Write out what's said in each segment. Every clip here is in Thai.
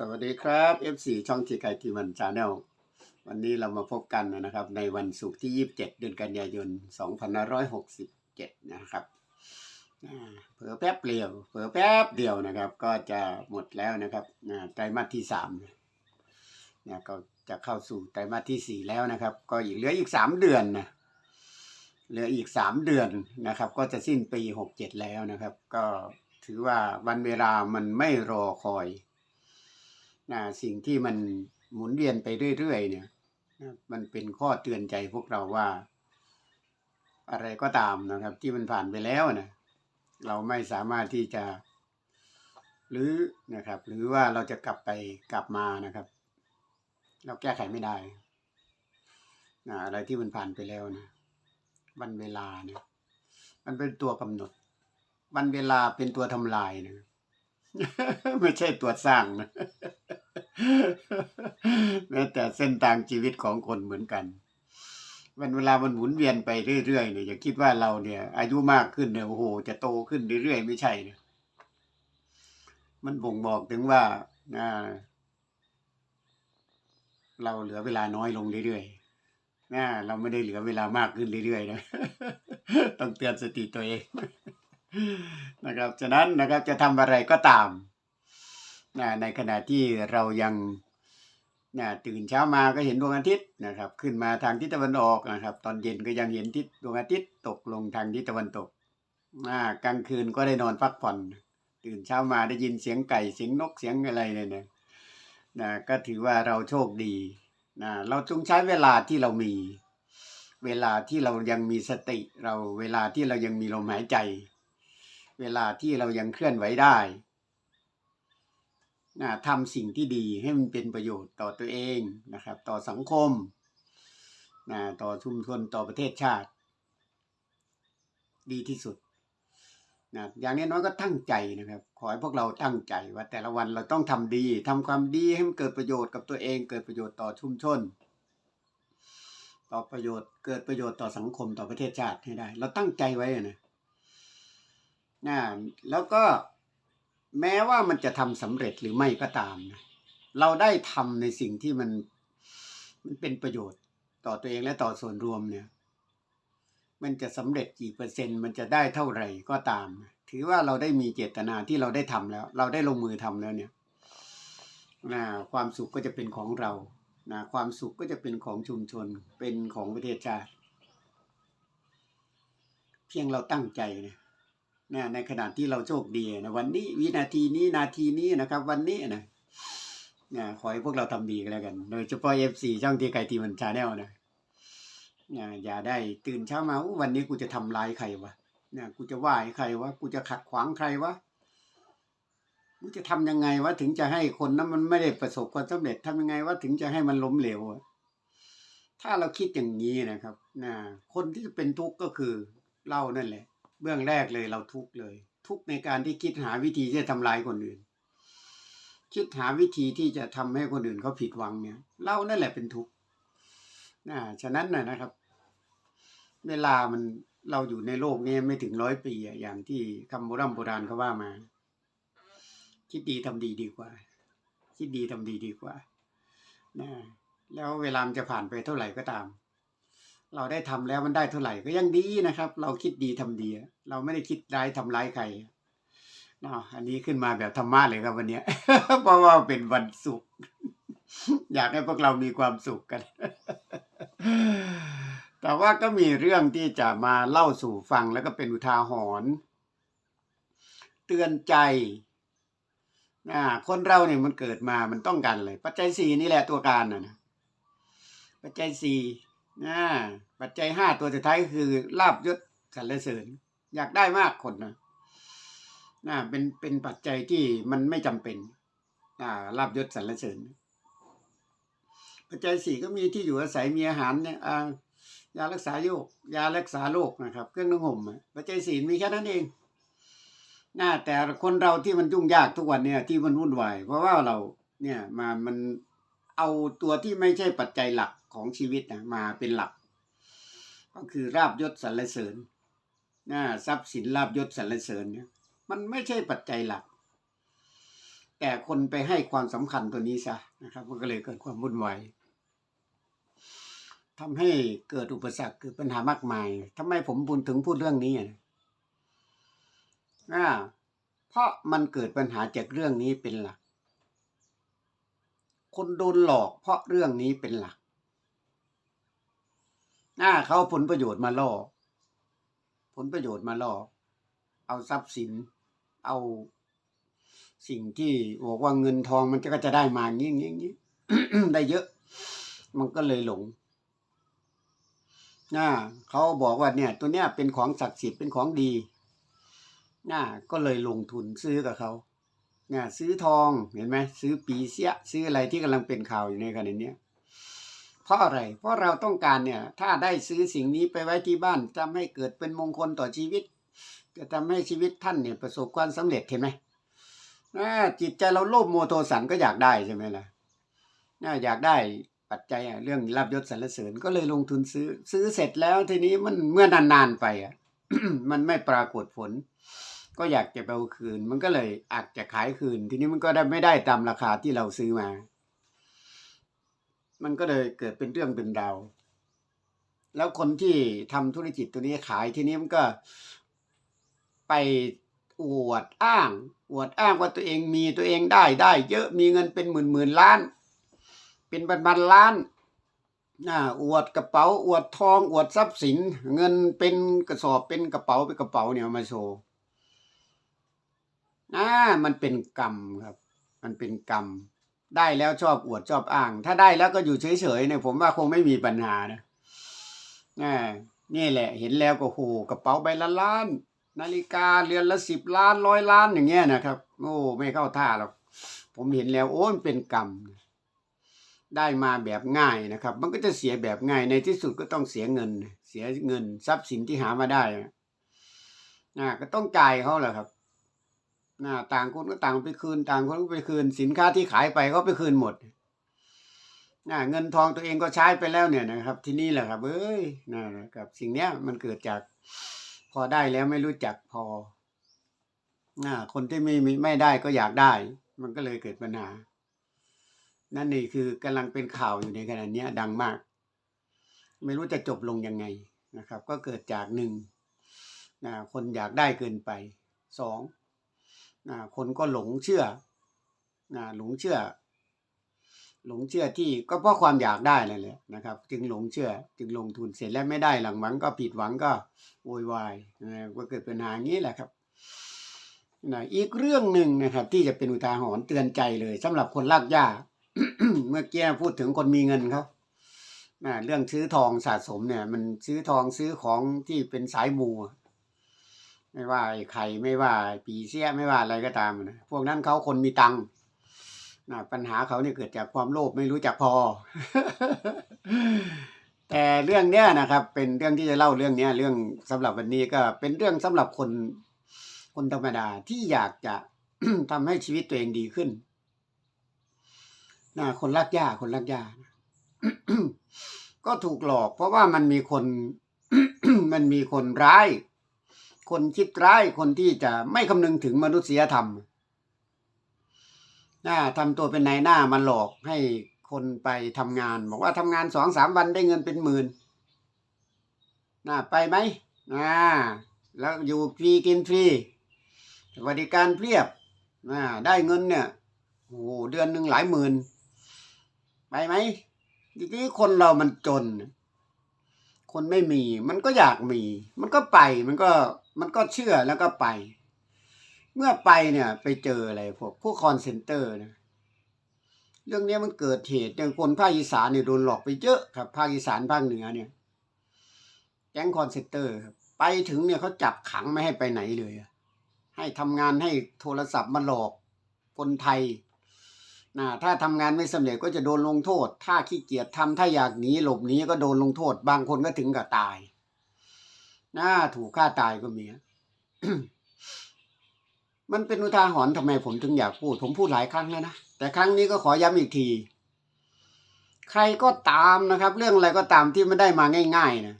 สวัสดีครับ F4 ช่องทีไกทีมันชาแนลวันนี้เรามาพบกันนะครับ ในวันศุกร์ที่ 27 เดือนกันยายน 2567 นะครับเผลอแป๊บเดียวเผลอแป๊บเดียวนะครับ ก็จะหมดแล้วนะครับไตรมาสที่3เนี่ยก็จะเข้าสู่ไตรมาสที่ 4 แล้วนะครับ ก็อีกเหลืออีก 3 เดือนนะเหลืออีก 3 เดือนนะครับ ก็จะสิ้นปี 67 แล้วนะครับ ก็ถือว่าวันเวลามันไม่รอคอย นะสิ่งที่มันหมุนเวียนไปเรื่อยๆเนี่ยนะมันเป็นข้อเตือนใจพวกเราว่า อะไรก็ตามนะครับ ที่มันผ่านไปแล้วนะเราไม่สามารถที่จะหรือนะครับ หรือว่าเราจะกลับไปกลับมานะครับ เราแก้ไขไม่ได้นะอะไรที่มันผ่านไปแล้วนะวันเวลาเนี่ยมันเป็นตัวกำหนด วันเวลาเป็นตัวทำลายนะ ไม่ใช่ตัวสร้างนะแม้แต่เส้นทางชีวิตของคนเหมือนกันวันเวลามันหมุนเวียนไปเรื่อยๆเนี่ยอย่าคิดว่าเราเนี่ย อายุมากขึ้นเนี่ยโอ้โห จะโตขึ้นเรื่อยๆไม่ใช่นะมันบ่งบอกถึงว่าอ่าเราเหลือเวลาน้อยลงเรื่อยๆนะเราไม่ได้เหลือเวลามากขึ้นเรื่อยๆนะ ต้องเตือนสติตัวเอง นะครับฉะนั้นนะครับจะทำอะไรก็ตามนะในขณะที่เรายังนะตื่นเช้ามาก็เห็นดวงอาทิตย์นะครับ ขึ้นมาทางทิศตะวันออกนะครับ ตอนเย็นก็ยังเห็นทิศดวงอาทิตย์ตกลงทางทิศตะวันตกอ่ากลางคืนก็ได้นอนพักผ่อน ตื่นเช้ามาได้ยินเสียงไก่เสียงนกเสียงอะไรเนี่ยนะนะก็ถือว่าเราโชคดีนะเราจงใช้เวลาที่เรามี เวลาที่เรายังมีสติ เราเวลาที่เรายังมีลมหายใจ เวลาที่เรายังเคลื่อนไหวได้นะทำสิ่งที่ดีให้มันเป็นประโยชน์ต่อตัวเองนะครับ ต่อสังคมนะต่อชุมชนต่อประเทศชาติ ดีที่สุดนะอย่างน้อยก็ตั้งใจนะครับ ขอให้พวกเราตั้งใจว่าแต่ละวันเราต้องทำดีทำความดีให้มันเกิดประโยชน์กับตัวเอง เกิดประโยชน์ต่อชุมชน ต่อประโยชน์เกิดประโยชน์ต่อสังคมต่อประเทศชาติให้ได้ เราตั้งใจไว้นะ นะแล้วก็แม้ว่ามันจะทำสำเร็จหรือไม่ก็ตามนะเราได้ทำในสิ่งที่มันมันเป็นประโยชน์ต่อตัวเองและต่อส่วนรวมเนี่ย มันจะสำเร็จกี่เปอร์เซ็นต์ มันจะได้เท่าไหร่ก็ตาม ถือว่าเราได้มีเจตนาที่เราได้ทำแล้ว เราได้ลงมือทำแล้วเนี่ยนะความสุขก็จะเป็นของเรานะความสุขก็จะเป็นของชุมชน เป็นของประเทศชาติ เพียงเราตั้งใจนะ นะในขณะที่เราโชคดีนะวันนี้วินาทีนี้นาทีนี้นะครับ วันนี้นะนะขอให้พวกเราทำดีกันแล้วกัน โดยเฉพาะ F4 ช่องทีไก่ทีมันชาแนลนะนะอย่าได้ตื่นเช้ามาอู้วันนี้กูจะทำลายใครวะนะกูจะว่าให้ใครวะกูจะขัดขวางใครวะกูจะทำยังไงวะถึงจะให้คนนั้นมันไม่ได้ประสบความสำเร็จทำยังไงวะถึงจะให้มันล้มเหลวถ้าเราคิดอย่างนี้นะครับนะคนที่จะเป็นทุกข์ก็คือเรานั่นแหละ เบื้องแรกเลยเราทุกเลย ทุกในการที่คิดหาวิธีที่จะทำลายคนอื่น คิดหาวิธีที่จะทำให้คนอื่นเขาผิดหวังเนี่ยเรานั่นแหละเป็นทุกข์นะฉะนั้นนะนะครับ เวลามันเราอยู่ในโลกนี้ไม่ถึงร้อยปีอะอย่างที่คำโบราณโบราณเขาว่ามา คิดดีทำดีดีกว่า คิดดีทำดีดีกว่านะแล้วเวลามันจะผ่านไปเท่าไหร่ก็ตาม เราได้ทำแล้วมันได้เท่าไหร่ก็ยังดีนะครับ เราคิดดีทำดี เราไม่ได้คิดร้ายทำร้ายใครเนาะอันนี้ขึ้นมาแบบธรรมะเลยครับวันนี้เพราะว่าเป็นวันศุกร์อยากให้พวกเรามีความสุขกัน แต่ว่าก็มีเรื่องที่จะมาเล่าสู่ฟังแล้วก็เป็นอุทาหรณ์เตือนใจนะคนเราเนี่ยมันเกิดมามันต้องการอะไรปัจจัยสี่นี่แหละตัวการนะปัจจัยสี่ นะปัจจัยห้าตัวสุดท้ายก็คือลาบยศสรรเสริญ อยากได้มากคนนะนะเป็นเป็นปัจจัยที่มันไม่จำเป็นอ่าลาบยศสรรเสริญ ปัจจัยสี่ก็มีที่อยู่อาศัยมีอาหารเนี่ยอ่ายารักษาโรคยารักษาโรคนะครับ เครื่องนุ่งห่มปัจจัยสี่มีแค่นั้นเองนะแต่คนเราที่มันยุ่งยากทุกวันเนี่ยที่มันวุ่นวายเพราะว่าเราเนี่ยมามัน เอาตัวที่ไม่ใช่ปัจจัยหลักของชีวิตนะมาเป็นหลัก ก็คือราบยศสรรเสริญนะทรัพย์สินลาบยศสรรเสริญเนี่ยมันไม่ใช่ปัจจัยหลัก แต่คนไปให้ความสำคัญตัวนี้ซะนะครับมันก็เลยเกิดความวุ่นวายทำให้เกิดอุปสรรคเกิดปัญหามากมายทำไมผมพูดถึงพูดเรื่องนี้อะเพราะมันเกิดปัญหาจากเรื่องนี้เป็นหลัก คนโดนหลอกเพราะเรื่องนี้เป็นหลักอ่าเขาผลประโยชน์มาล่อ ผลประโยชน์มาล่อ เอาทรัพย์สิน เอาสิ่งที่บอกว่าเงินทองมันก็จะได้มาอย่างนี้อย่างนี้ได้เยอะ มันก็เลยหลงน่าเขาบอกว่าเนี่ย ตัวเนี้ยเป็นของศักดิ์สิทธิ์เป็นของดีน่าก็เลยลงทุนซื้อกับเขา เนี่ยซื้อทองเห็นไหมซื้อปีเสียซื้ออะไรที่กำลังเป็นข่าวอยู่ในขณะนี้เพราะอะไรเพราะเราต้องการเนี่ยถ้าได้ซื้อสิ่งนี้ไปไว้ที่บ้านทำให้เกิดเป็นมงคลต่อชีวิตจะทำให้ชีวิตท่านเนี่ยประสบความสำเร็จเห็นไหมอ่าจิตใจเราโลภโมโทสันก็อยากได้ใช่ไหมล่ะอ่าอยากได้ปัจจัยเรื่องลาบยศสรรเสริญก็เลยลงทุนซื้อซื้อเสร็จแล้วทีนี้มันเมื่อนานๆไปอะมันไม่ปรากฏผล ก็อยากจะไปเอาคืน มันก็เลยอาจจะขายคืน ทีนี้มันก็ได้ไม่ได้ตามราคาที่เราซื้อมา มันก็เลยเกิดเป็นเรื่องเป็นราวแล้วคนที่ทำธุรกิจตัวนี้ขายทีนี้มันก็ไปอวดอ้าง อวดอ้างว่าตัวเองมีตัวเองได้ได้ เยอะมีเงินเป็นหมื่นหมื่นล้าน เป็นพันพันล้านน่าอวดกระเป๋า อวดทอง อวดทรัพย์สิน เงินเป็นกระสอบเป็นกระเป๋าเป็นกระเป๋าเนี่ยมาโชว์ อ่ามันเป็นกรรมครับ มันเป็นกรรม ได้แล้วชอบอวดชอบอ้าง ถ้าได้แล้วก็อยู่เฉยๆเนี่ยผมว่าคงไม่มีปัญหานะอ่านี่แหละ เห็นแล้วก็โหกระเป๋าใบละล้าน นาฬิกาเรือนละสิบล้านร้อยล้านอย่างเงี้ยนะครับ โอ้ไม่เข้าท่าหรอกผมเห็นแล้วโอ้มันเป็นกรรม ได้มาแบบง่ายนะครับ มันก็จะเสียแบบง่ายในที่สุดก็ต้องเสียเงิน เสียเงินทรัพย์สินที่หามาได้อะนะก็ต้องจ่ายเขาแหละครับ นะต่างคนก็ต่างไปคืน ต่างคนก็ไปคืน สินค้าที่ขายไปก็ไปคืนหมดนะเงินทองตัวเองก็ใช้ไปแล้วเนี่ยนะครับ ที่นี่แหละครับเอ้ยนะครับ สิ่งเนี้ยมันเกิดจากพอได้แล้วไม่รู้จักพอนะคนที่ไม่มีไม่ได้ก็อยากได้ มันก็เลยเกิดปัญหา นั่นนี่คือกำลังเป็นข่าวอยู่ในขณะนี้ดังมาก ไม่รู้จะจบลงยังไงนะครับ ก็เกิดจากหนึ่งนะคนอยากได้เกินไปสอง นะคนก็หลงเชื่อนะหลงเชื่อ หลงเชื่อที่ก็เพราะความอยากได้นั่นแหละนะครับ จึงหลงเชื่อ จึงลงทุนเสร็จแล้วไม่ได้หลังหวังก็ผิดหวังก็โวยวายนะก็เกิดปัญหาอย่างนี้แหละครับนะอีกเรื่องหนึ่งนะครับ ที่จะเป็นอุทาหรณ์เตือนใจเลยสำหรับคนลากย่าเมื่อกี้พูดถึงคนมีเงินเขานะเรื่องซื้อทองสะสมเนี่ย มันซื้อทองซื้อของที่เป็นสายมู ไม่ว่าไอ้ไข่ไม่ว่าปีเสียไม่ว่าอะไรก็ตามนะพวกนั้นเขาคนมีตังค์นะปัญหาเขาเนี่ยเกิดจากความโลภไม่รู้จักพอ แต่เรื่องเนี้ยนะครับ เป็นเรื่องที่จะเล่าเรื่องเนี้ย เรื่องสำหรับวันนี้ก็เป็นเรื่องสำหรับคนคนธรรมดาที่อยากจะทำให้ชีวิตตัวเองดีขึ้นนะคนรักยาคนรักยาก็ถูกหลอก เพราะว่ามันมีคนมันมีคนร้าย คนคิดร้ายคนที่จะไม่คำนึงถึงมนุษยธรรมน่าทำตัวเป็นนายหน้ามาหลอกให้คนไปทำงาน บอกว่าทำงานสองสามวันได้เงินเป็นหมื่นน่าไปไหมอ่าแล้วอยู่ฟรีกินฟรีสวัสดิการเพียบอ่าได้เงินเนี่ยโอ้โหเดือนหนึ่งหลายหมื่น ไปไหมทีนี้คนเรามันจน คนไม่มี มันก็อยากมี มันก็ไปมันก็มันก็เชื่อแล้วก็ไป เมื่อไปเนี่ยไปเจออะไรพวกพวกคอนเซนเตอร์นะเรื่องนี้มันเกิดเหตุอย่างคนภาคอีสานเนี่ยโดนหลอกไปเยอะครับภาคอีสานภาคเหนือเนี่ยแก๊งคอนเซนเตอร์ครับไปถึงเนี่ยเขาจับขังไม่ให้ไปไหนเลย ให้ทำงานให้โทรศัพท์มาหลอกคนไทย นะถ้าทำงานไม่สำเร็จก็จะโดนลงโทษ ถ้าขี้เกียจทำถ้าอยากหนีหลบหนีก็โดนลงโทษ บางคนก็ถึงกับตายนะถูกฆ่าตายก็มีมันเป็นอุทาหรณ์ทำไมผมถึงอยากพูด ผมพูดหลายครั้งแล้วนะ แต่ครั้งนี้ก็ขอย้ำอีกที ใครก็ตามนะครับ เรื่องอะไรก็ตามที่มันได้มาง่าย ๆนะ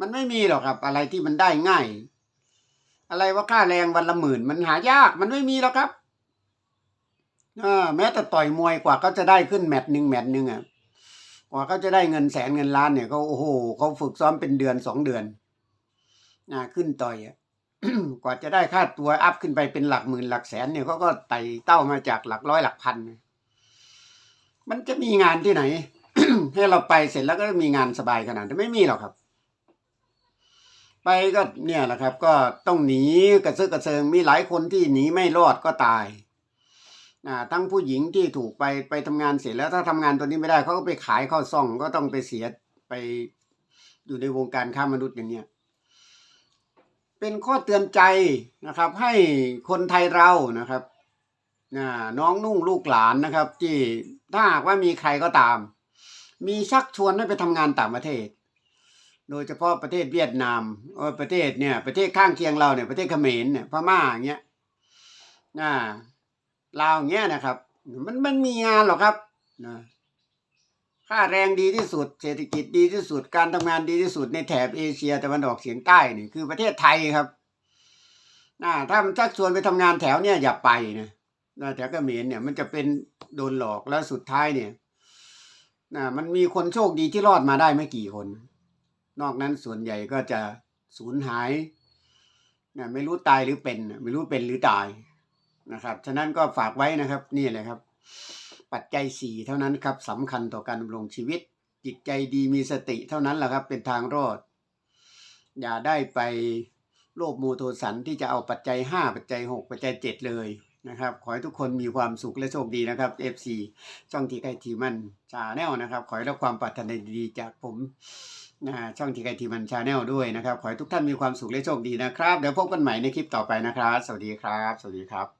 มันไม่มีหรอกครับ อะไรที่มันได้ง่าย อะไรว่าค่าแรงวันละหมื่น มันหายาก มันไม่มีหรอกครับ แม้แต่ต่อยมวยกว่าเขาจะได้ขึ้นแมตช์หนึ่งแมตช์หนึ่งอะกว่าเขาจะได้เงินแสนเงินล้านเนี่ยเขาโอ้โหเขาฝึกซ้อมเป็นเดือนสองเดือนอ่าขึ้นต่อยอะกว่าจะได้ค่าตัวอัพขึ้นไปเป็นหลักหมื่นหลักแสนเนี่ยเขาก็ไต่เต้ามาจากหลักร้อยหลักพัน มันจะมีงานที่ไหน ให้เราไปเสร็จแล้วก็มีงานสบายขนาดนั้นไม่มีหรอกครับ ไปก็เนี่ยแหละครับ ก็ต้องหนีกระเซึกกระเซิงมีหลายคนที่หนีไม่รอดก็ตาย ทั้งผู้หญิงที่ถูกไปไปทำงานเสร็จแล้วถ้าทำงานตัวนี้ไม่ได้เขาก็ไปขายข้าวซ่องก็ต้องไปเสียไปอยู่ในวงการค้ามนุษย์อย่างเนี้ยเป็นข้อเตือนใจนะครับ ให้คนไทยเรานะครับอ่าน้องนุ่งลูกหลานนะครับ ที่ถ้าหากว่ามีใครก็ตาม มีชักชวนให้ไปทำงานต่างประเทศ โดยเฉพาะประเทศเวียดนามประเทศเนี่ยประเทศข้างเคียงเราเนี่ยประเทศเขมรเนี่ยพม่าอย่างเงี้ยอ่า ลาวอย่าเงี้ยนะครับ มันมันมีงานหรอกครับนะค่าแรงดีที่สุด เศรษฐกิจดีที่สุดการทำงานดีที่สุดในแถบเอเชียตะวันออกเฉียงใต้นี่คือประเทศไทยครับอ่าถ้ามันชักชวนไปทำงานแถวเนี่ยอย่าไปนะนะแถวกระเขมรเนี่ย มันจะเป็นโดนหลอกแล้วสุดท้ายเนี่ยนะมันมีคนโชคดีที่รอดมาได้ไม่กี่คน นอกนั้นส่วนใหญ่ก็จะสูญหายนะไม่รู้ตายหรือเป็น ไม่รู้เป็นหรือตาย นะครับฉะนั้นก็ฝากไว้นะครับนี่แหละครับ ปัจจัยสี่เท่านั้นครับสำคัญต่อการดำรงชีวิต จิตใจดีมีสติเท่านั้นแหละครับเป็นทางรอด อย่าได้ไปโลภโมโทสันที่จะเอาปัจจัยห้าปัจจัยหกปัจจัยเจ็ดเลยนะครับ ขอให้ทุกคนมีความสุขและโชคดีนะครับ FC ช่องที่ใกล้ทีมันชาแนลนะครับ ขอให้รับความปรารถนาดีจากผมนะช่องที่ใกล้ทีมันชาแนลด้วยนะครับ ขอให้ทุกท่านมีความสุขและโชคดีนะครับ เดี๋ยวพบกันใหม่ในคลิปต่อไปนะครับ สวัสดีครับ สวัสดีครับ